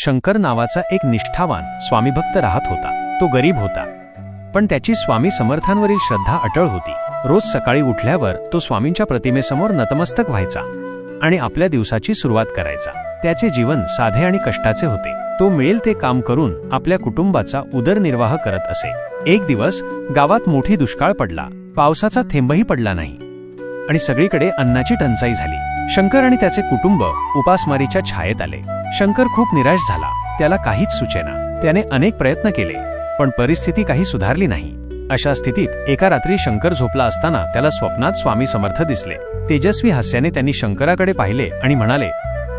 शंकर नावाचा एक निष्ठावान स्वामीभक्त राहत होता. तो गरीब होता. पण त्याची स्वामी समर्थांवरील श्रद्धा अटळ होती. रोज सकाळी उठल्यावर तो स्वामींच्या प्रतिमेसमोर नतमस्तक व्हायचा आणि आपल्या दिवसाची सुरुवात करायचा. त्याचे जीवन साधे आणि कष्टाचे होते. तो मिळेल ते काम करून आपल्या कुटुंबाचा उदरनिर्वाह करत असे. एक दिवस गावात मोठी दुष्काळ पडला. पावसाचा थेंबही पडला नाही. आणि सगळीकडे अन्नाची टंचाई झाली. शंकर आणि त्याचे कुटुंब उपासमारीच्या छायेत आले. शंकर खूप निराश झाला. त्याला काहीच सुचेना. त्याने अनेक प्रयत्न केले पण परिस्थिती काही सुधारली नाही. अशा स्थितीत एका रात्री शंकर झोपला असताना त्याला स्वप्नात स्वामी समर्थ दिसले. तेजस्वी हास्याने त्यांनी शंकराकडे पाहिले आणि म्हणाले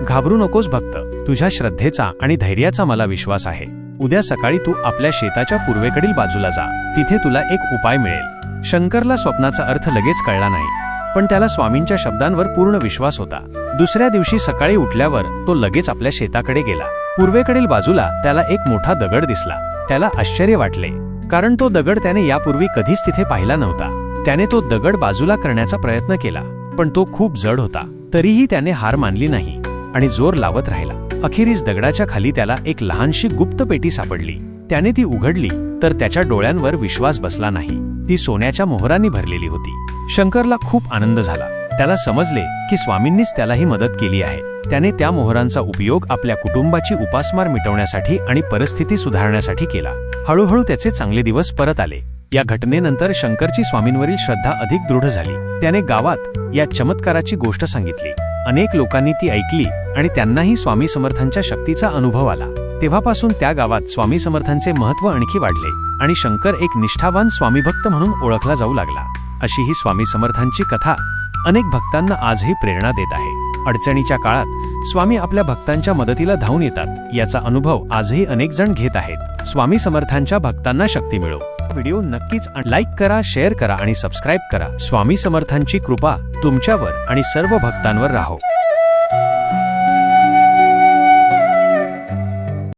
घाबरू नकोस भक्त. तुझ्या श्रद्धेचा आणि धैर्याचा मला विश्वास आहे. उद्या सकाळी तू आपल्या शेताच्या पूर्वेकडील बाजूला जा. तिथे तुला एक उपाय मिळेल. शंकरला स्वप्नाचा अर्थ लगेच कळला नाही. पण त्याला स्वामींच्या शब्दांवर पूर्ण विश्वास होता. दुसऱ्या दिवशी सकाळी उठल्यावर तो लगेच आपल्या शेताकडे गेला. पूर्वेकडील बाजूला त्याला एक मोठा दगड दिसला. त्याला आश्चर्य वाटले कारण तो दगड त्याने यापूर्वी कधीच तिथे पाहिला नव्हता. त्याने तो दगड बाजूला करण्याचा प्रयत्न केला पण तो खूप जड होता. तरीही त्याने हार मानली नाही आणि जोर लावत राहिला. अखेरीस दगडाच्या खाली त्याला एक लहानशी गुप्त पेटी सापडली. त्याने ती उघडली तर त्याच्या डोळ्यांवर विश्वास बसला नाही. ती सोन्याच्या मोहरांनी भरलेली होती. शंकरला खूप आनंद झाला. त्याला समजले की स्वामींनीच त्यालाही मदत केली आहे. त्याने त्या मोहरांचा उपयोग आपल्या कुटुंबाची उपासमार मिटवण्यासाठी आणि परिस्थिती सुधारण्यासाठी केला. हळूहळू त्याचे चांगले दिवस परत आले. या घटनेनंतर शंकरची स्वामींवरील श्रद्धा अधिक दृढ झाली. त्याने गावात या चमत्काराची गोष्ट सांगितली. अनेक लोकांनी ती ऐकली आणि त्यांनाही स्वामी समर्थांच्या शक्तीचा अनुभव आला. तेव्हापासून त्या गावात स्वामी समर्थांचे महत्त्व आणखी वाढले आणि शंकर एक निष्ठावान स्वामीभक्त म्हणून ओळखला जाऊ लागला. अशी ही स्वामी समर्थांची कथा अनेक भक्तांना आजही प्रेरणा देत आहे. अडचणीच्या काळात स्वामी आपल्या भक्तांच्या मदतीला धावून येतात याचा अनुभव आजही अनेक जण घेत आहेत. स्वामी समर्थांच्या भक्तांना शक्ती मिळो. व्हिडिओ नक्कीच लाईक करा शेअर करा आणि सबस्क्राईब करा. स्वामी समर्थांची कृपा तुमच्यावर आणि सर्व भक्तांवर राहो.